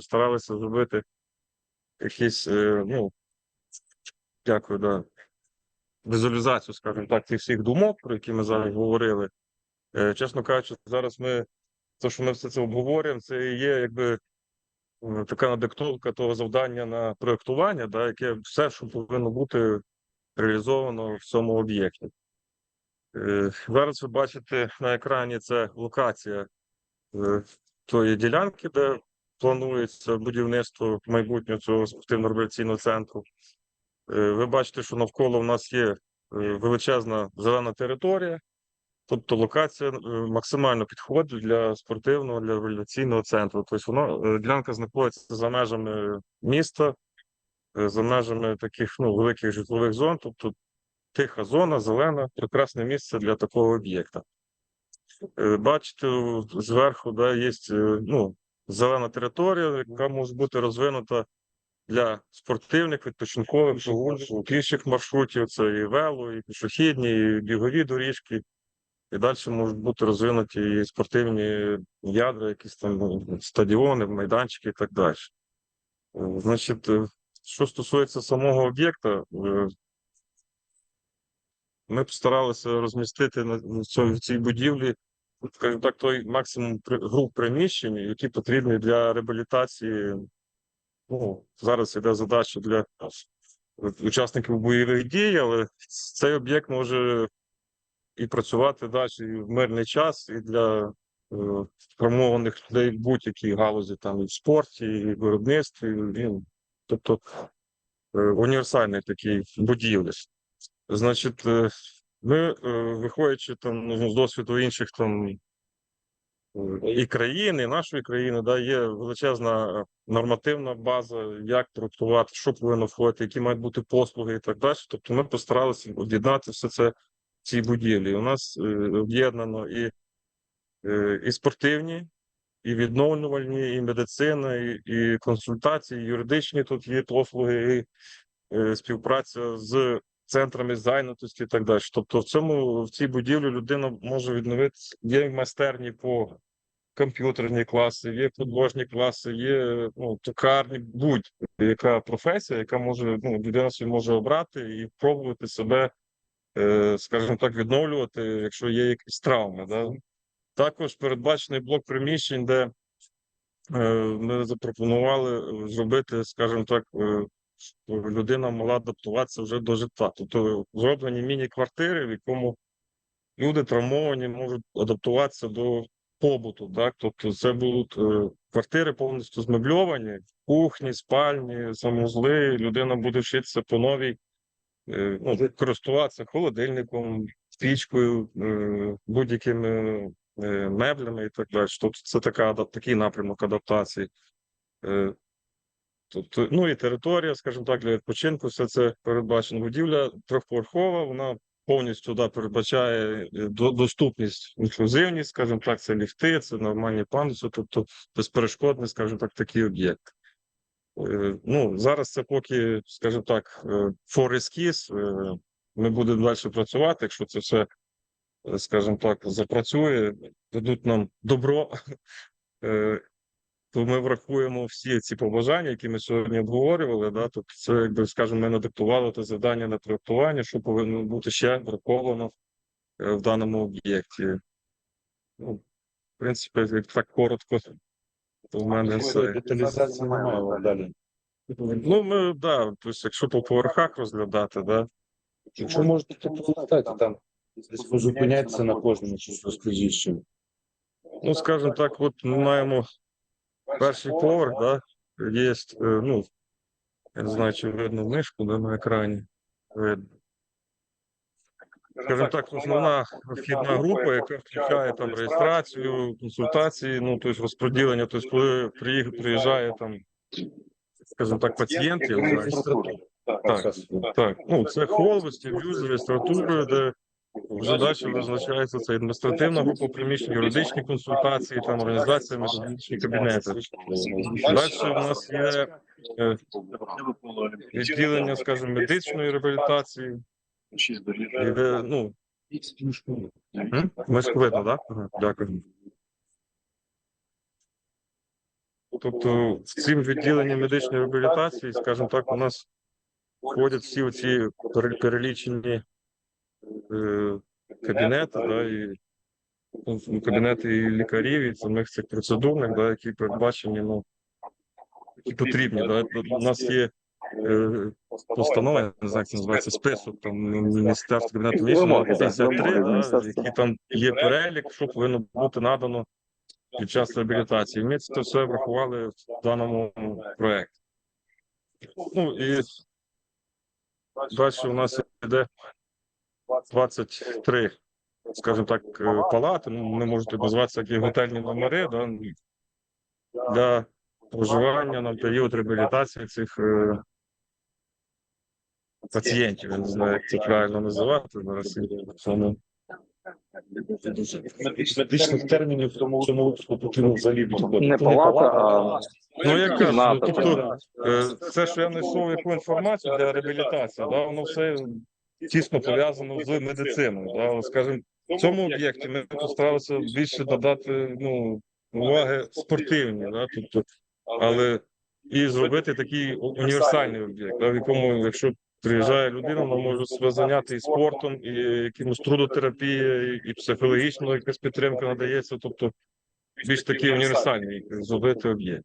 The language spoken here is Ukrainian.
постаралися зробити якісь, е, ну, дякую, да, візуалізацію, скажімо так, тих всіх думок, про які ми зараз говорили. Е, Чесно кажучи, зараз ми, те, що ми все це обговорюємо, це і є якби така надиктовка того завдання на проєктування, да, яке все, що повинно бути реалізовано в цьому об'єкті. Е, Зараз ви бачите на екрані це локація тої ділянки, де планується будівництво майбутнього цього спортивно-революційного центру. Е, Ви бачите, що навколо в нас є е, величезна зелена територія, тобто локація е, максимально підходить для спортивного, для революційного центру. Тобто воно ділянка знаходиться за межами міста, за межами таких ну, великих житлових зон, тобто тиха зона, зелена, прекрасне місце для такого об'єкта. Бачите, зверху да, є ну, зелена територія, яка може бути розвинута для спортивних, відпочинкових, піших маршрутів. Це і вело, і пішохідні, і бігові доріжки. І далі можуть бути розвинуті і спортивні ядра, якісь там стадіони, майданчики і так далі. Е, Значить, е, що стосується самого об'єкта, е, ми постаралися розмістити на цій будівлі, скажімо так, той максимум груп приміщень, які потрібні для реабілітації. Ну, зараз іде задача для учасників бойових дій, але цей об'єкт може і працювати далі і в мирний час, і для е, людей в будь-якій галузі, там і в спорті, і в виробництві. Він, тобто е, універсальний такий будівлі. Значить, е, ми, е, виходячи там ну, з досвіду інших там і країн, і нашої країни, да, є величезна нормативна база, як проектувати, що повинно входити, які мають бути послуги і так далі. Тобто ми постаралися об'єднати все це в цій будівлі. У нас е, об'єднано і, е, і спортивні, і відновлювальні, і медицина, і, і консультації, і юридичні тут є послуги, і співпраця з центрами зайнятості і так далі. Тобто, в цьому в цій будівлі людина може відновити є майстерні по комп'ютерні класи, є подложні класи, є ну, токарні, будь-яка професія, яка може ну, людина собі може обрати і пробувати себе, е, скажімо так, відновлювати, якщо є якісь травми. Да? Також передбачений блок приміщень, де е, ми запропонували зробити, скажімо так, е, людина могла адаптуватися вже до житла. Тобто зроблені міні-квартири, в якому люди травмовані можуть адаптуватися до побуту. Так? Тобто це будуть е, квартири повністю змебльовані, кухні, спальні, санвузли. Людина буде вчитися по новій е, ну, користуватися холодильником, пічкою, е, будь-якими меблями і так далі. Тобто це така, такий напрямок адаптації. Тобто, ну і територія, скажімо так, для відпочинку, все це передбачено. Будівля трьохповерхова, вона повністю да, передбачає е, доступність, інклюзивність, скажімо так, це ліфти, це нормальні пандуси, тобто безперешкодний, скажімо так, такий об'єкт. Е, Ну, зараз це поки, скажімо так, е, for ескіз. Е, Ми будемо далі працювати, якщо це все, скажімо так, запрацює, дадуть нам добро. то ми врахуємо всі ці побажання, які ми сьогодні обговорювали. Да? Тобто, це, якби скажімо, ми надиктували те завдання на проєктування, що повинно бути ще враховано е, в даному об'єкті. Ну, в принципі, як так коротко, то в мене все. Деталізації немає далі. Ну, ми, да, тобто, якщо по поверхах розглядати, да, Якщо можете, то полистайте там. Десь позупиняйтеся на кожному, щось розкажіть. ну, скажімо так, от ми маємо перший поверх, да, є, ну, я не знаю, чи видно мишку да, на екрані. Видно. Скажімо так, основна вхідна група, яка включає там реєстрацію, консультації, ну тобто розподілення. Тобто, коли приїжджає там, скажімо так, пацієнт, я знаю, так, так, ну це хол, вестибюль, реєстратура, де вже далі визначається це адміністративна група приміщень, юридичні консультації, там організація методичні кабінети. Далі в нас є е, відділення, скажімо, медичної реабілітації, де, ну, м? видно, так? Ага, дякую. Тобто в цим відділенні медичної реабілітації, скажімо так, у нас входять всі оці перелічені е, кабінети, да, і ну, кабінети і лікарів, і самих цих процедурних, да, які передбачені, ну, які потрібні. Да. У нас є е, постанова, я не знаю, як це називається, список там Міністерства кабінету міністрів 53, да, які там є перелік, що повинно бути надано під час реабілітації. Ми це все врахували в даному проєкті. Ну і далі у нас йде 23, скажімо так, е, палати. Ну, вони можуть називатися як і готельні номери да, для проживання на період реабілітації цих е, пацієнтів. Я не знаю, як це правильно називати. Зараз цьому Медичних термінів в цьому випадку потрібно взагалі. Не палата, а Ну, я кажу, ну, тобто, е, все, що я знайшов яку інформацію для реабілітації, да, воно все тісно пов'язано з медициною. Да. Скажімо, в цьому об'єкті ми постаралися більше додати ну, уваги спортивні, да, тобто, але і зробити такий універсальний об'єкт, да, в якому, якщо приїжджає людина, вона може себе зайняти і спортом, і якимось трудотерапією, і психологічно якась підтримка надається. Тобто більш такий універсальний зробити об'єкт.